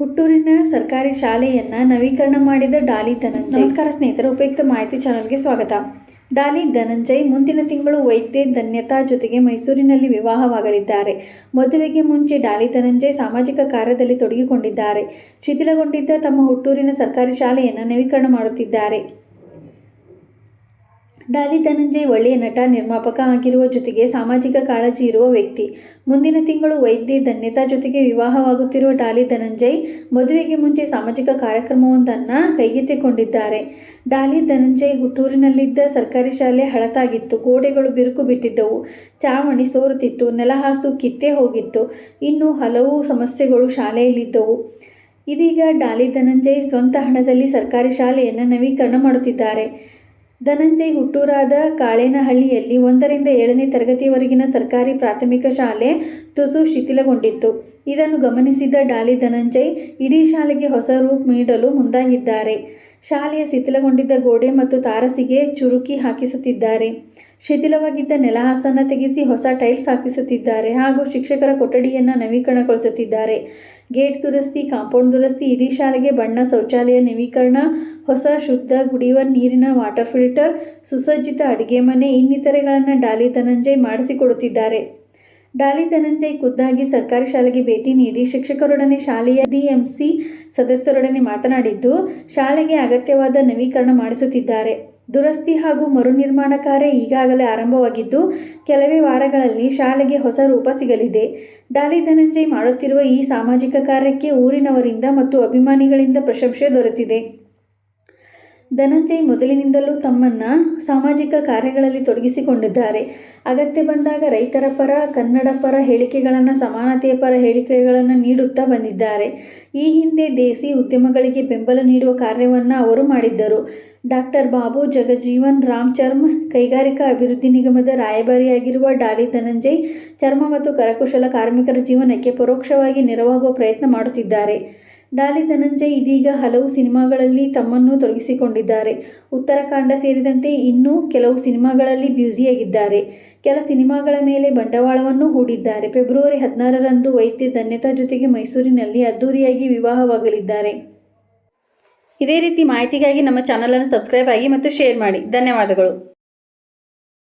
ಹುಟ್ಟೂರಿನ ಸರ್ಕಾರಿ ಶಾಲೆಯನ್ನ ನವೀಕರಣ ಮಾಡಿದ ಡಾಲಿ ಧನಂಜಯ್. ನಮಸ್ಕಾರ ಸ್ನೇಹಿತರೆ, ಉಪಯುಕ್ತ ಮಾಹಿತಿ ಚಾನಲ್ಗೆ ಸ್ವಾಗತ. ಡಾಲಿ ಧನಂಜಯ್ ಮುಂದಿನ ತಿಂಗಳು ವೈದ್ಯ ಧನ್ಯತಾ ಜೊತೆಗೆ ಮೈಸೂರಿನಲ್ಲಿ ವಿವಾಹವಾಗಲಿದ್ದಾರೆ. ಮದುವೆಗೆ ಮುಂಚೆ ಡಾಲಿ ಧನಂಜಯ್ ಸಾಮಾಜಿಕ ಕಾರ್ಯದಲ್ಲಿ ತೊಡಗಿಕೊಂಡಿದ್ದಾರೆ. ಶಿಥಿಲಗೊಂಡಿದ್ದ ತಮ್ಮ ಹುಟ್ಟೂರಿನ ಸರ್ಕಾರಿ ಶಾಲೆಯನ್ನು ನವೀಕರಣ ಮಾಡುತ್ತಿದ್ದಾರೆ. ಡಾಲಿ ಧನಂಜಯ್ ಒಳ್ಳೆಯ ನಟ, ನಿರ್ಮಾಪಕ ಆಗಿರುವ ಜೊತೆಗೆ ಸಾಮಾಜಿಕ ಕಾಳಜಿ ಇರುವ ವ್ಯಕ್ತಿ. ಮುಂದಿನ ತಿಂಗಳು ವೈದ್ಯ ಧನ್ಯತಾ ಜೊತೆಗೆ ವಿವಾಹವಾಗುತ್ತಿರುವ ಡಾಲಿ ಧನಂಜಯ್ ಮದುವೆಗೆ ಮುಂಚೆ ಸಾಮಾಜಿಕ ಕಾರ್ಯಕ್ರಮವೊಂದನ್ನು ಕೈಗೆತ್ತಿಕೊಂಡಿದ್ದಾರೆ. ಡಾಲಿ ಧನಂಜಯ್ ಹುಟ್ಟೂರಿನಲ್ಲಿದ್ದ ಸರ್ಕಾರಿ ಶಾಲೆ ಹಳತಾಗಿತ್ತು. ಗೋಡೆಗಳು ಬಿರುಕು ಬಿಟ್ಟಿದ್ದವು. ಚಾವಣಿ ಸೋರುತ್ತಿತ್ತು. ನೆಲಹಾಸು ಕಿತ್ತೇ ಹೋಗಿತ್ತು. ಇನ್ನು ಹಲವು ಸಮಸ್ಯೆಗಳು ಶಾಲೆಯಲ್ಲಿದ್ದವು. ಇದೀಗ ಡಾಲಿ ಧನಂಜಯ್ ಸ್ವಂತ ಹಣದಲ್ಲಿ ಸರ್ಕಾರಿ ಶಾಲೆಯನ್ನು ನವೀಕರಣ ಮಾಡುತ್ತಿದ್ದಾರೆ. ಧನಂಜಯ್ ಹುಟ್ಟೂರಾದ ಕಾಳೇನಹಳ್ಳಿಯಲ್ಲಿ ಒಂದರಿಂದ ಏಳನೇ ತರಗತಿಯವರೆಗಿನ ಸರ್ಕಾರಿ ಪ್ರಾಥಮಿಕ ಶಾಲೆ ತುಸು ಶಿಥಿಲಗೊಂಡಿತ್ತು. ಇದನ್ನು ಗಮನಿಸಿದ ಡಾಲಿ ಧನಂಜಯ್, ಇಡೀ ಶಾಲೆಗೆ ಹೊಸ ರೂಪ್ ನೀಡಲು ಮುಂದಾಗಿದ್ದಾರೆ. ಶಾಲೆಯ ಶಿಥಿಲಗೊಂಡಿದ್ದ ಗೋಡೆ ಮತ್ತು ತಾರಸಿಗೆ ಚುರುಕಿ ಹಾಕಿಸುತ್ತಿದ್ದಾರೆ. ಶಿಥಿಲವಾಗಿದ್ದ ನೆಲಹಾಸನ ತೆಗೆಸಿ ಹೊಸ ಟೈಲ್ಸ್ ಹಾಕಿಸುತ್ತಿದ್ದಾರೆ ಹಾಗೂ ಶಿಕ್ಷಕರ ಕೊಠಡಿಯನ್ನು ನವೀಕರಣಗೊಳಿಸುತ್ತಿದ್ದಾರೆ. ಗೇಟ್ ದುರಸ್ತಿ, ಕಾಂಪೌಂಡ್ ದುರಸ್ತಿ, ಇಡೀ ಶಾಲೆಗೆ ಬಣ್ಣ ಶೌಚಾಲಯ ನವೀಕರಣ, ಹೊಸ ಶುದ್ಧ ಕುಡಿಯುವ ನೀರಿನ ವಾಟರ್ ಫಿಲ್ಟರ್, ಸುಸಜ್ಜಿತ ಅಡುಗೆ ಮನೆ ಇನ್ನಿತರೆಗಳನ್ನು ಡಾಲಿ ಧನಂಜಯ್ ಮಾಡಿಸಿಕೊಡುತ್ತಿದ್ದಾರೆ. ಡಾಲಿ ಧನಂಜಯ್ ಖುದ್ದಾಗಿ ಸರ್ಕಾರಿ ಶಾಲೆಗೆ ಭೇಟಿ ನೀಡಿ ಶಿಕ್ಷಕರೊಡನೆ ಶಾಲೆಯ ಡಿಎಂಸಿ ಸದಸ್ಯರೊಡನೆ ಮಾತನಾಡಿದ್ದು, ಶಾಲೆಗೆ ಅಗತ್ಯವಾದ ನವೀಕರಣ ಮಾಡಿಸುತ್ತಿದ್ದಾರೆ. ದುರಸ್ತಿ ಹಾಗೂ ಮರುನಿರ್ಮಾಣ ಕಾರ್ಯ ಈಗಾಗಲೇ ಆರಂಭವಾಗಿದ್ದು, ಕೆಲವೇ ವಾರಗಳಲ್ಲಿ ಶಾಲೆಗೆ ಹೊಸ ರೂಪ ಸಿಗಲಿದೆ. ಡಾಲಿ ಧನಂಜಯ್ ಮಾಡುತ್ತಿರುವ ಈ ಸಾಮಾಜಿಕ ಕಾರ್ಯಕ್ಕೆ ಊರಿನವರಿಂದ ಮತ್ತು ಅಭಿಮಾನಿಗಳಿಂದ ಪ್ರಶಂಸೆ ದೊರೆತಿದೆ. ಧನಂಜಯ್ ಮೊದಲಿನಿಂದಲೂ ತಮ್ಮನ್ನು ಸಾಮಾಜಿಕ ಕಾರ್ಯಗಳಲ್ಲಿ ತೊಡಗಿಸಿಕೊಂಡಿದ್ದಾರೆ. ಅಗತ್ಯ ಬಂದಾಗ ರೈತರ ಪರ, ಕನ್ನಡ ಪರ ಹೇಳಿಕೆಗಳನ್ನು, ಸಮಾನತೆಯ ಪರ ಹೇಳಿಕೆಗಳನ್ನು ನೀಡುತ್ತಾ ಬಂದಿದ್ದಾರೆ. ಈ ಹಿಂದೆ ದೇಸಿ ಉದ್ಯಮಗಳಿಗೆ ಬೆಂಬಲ ನೀಡುವ ಕಾರ್ಯವನ್ನು ಅವರು ಮಾಡಿದ್ದರು. ಡಾಕ್ಟರ್ ಬಾಬು ಜಗಜೀವನ್ ರಾಮ್ ಚರ್ಮ್ ಕೈಗಾರಿಕಾ ಅಭಿವೃದ್ಧಿ ನಿಗಮದ ರಾಯಭಾರಿಯಾಗಿರುವ ಡಾಲಿ ಧನಂಜಯ್, ಚರ್ಮ ಮತ್ತು ಕರಕುಶಲ ಕಾರ್ಮಿಕರ ಜೀವನಕ್ಕೆ ಪರೋಕ್ಷವಾಗಿ ನೆರವಾಗುವ ಪ್ರಯತ್ನ ಮಾಡುತ್ತಿದ್ದಾರೆ. ಡಾಲಿ ಧನಂಜಯ್ ಇದೀಗ ಹಲವು ಸಿನಿಮಾಗಳಲ್ಲಿ ತಮ್ಮನ್ನು ತೊಡಗಿಸಿಕೊಂಡಿದ್ದಾರೆ. ಉತ್ತರಾಖಂಡ ಸೇರಿದಂತೆ ಇನ್ನೂ ಕೆಲವು ಸಿನಿಮಾಗಳಲ್ಲಿ ಬ್ಯುಸಿಯಾಗಿದ್ದಾರೆ. ಕೆಲ ಸಿನಿಮಾಗಳ ಮೇಲೆ ಬಂಡವಾಳವನ್ನು ಹೂಡಿದ್ದಾರೆ. ಫೆಬ್ರವರಿ ಹದಿನಾರರಂದು ವೈದ್ಯ ಧನ್ಯತಾ ಜೊತೆಗೆ ಮೈಸೂರಿನಲ್ಲಿ ಅದ್ದೂರಿಯಾಗಿ ವಿವಾಹವಾಗಲಿದ್ದಾರೆ. ಇದೇ ರೀತಿ ಮಾಹಿತಿಗಾಗಿ ನಮ್ಮ ಚಾನಲನ್ನು ಸಬ್ಸ್ಕ್ರೈಬ್ ಆಗಿ ಮತ್ತು ಶೇರ್ ಮಾಡಿ. ಧನ್ಯವಾದಗಳು.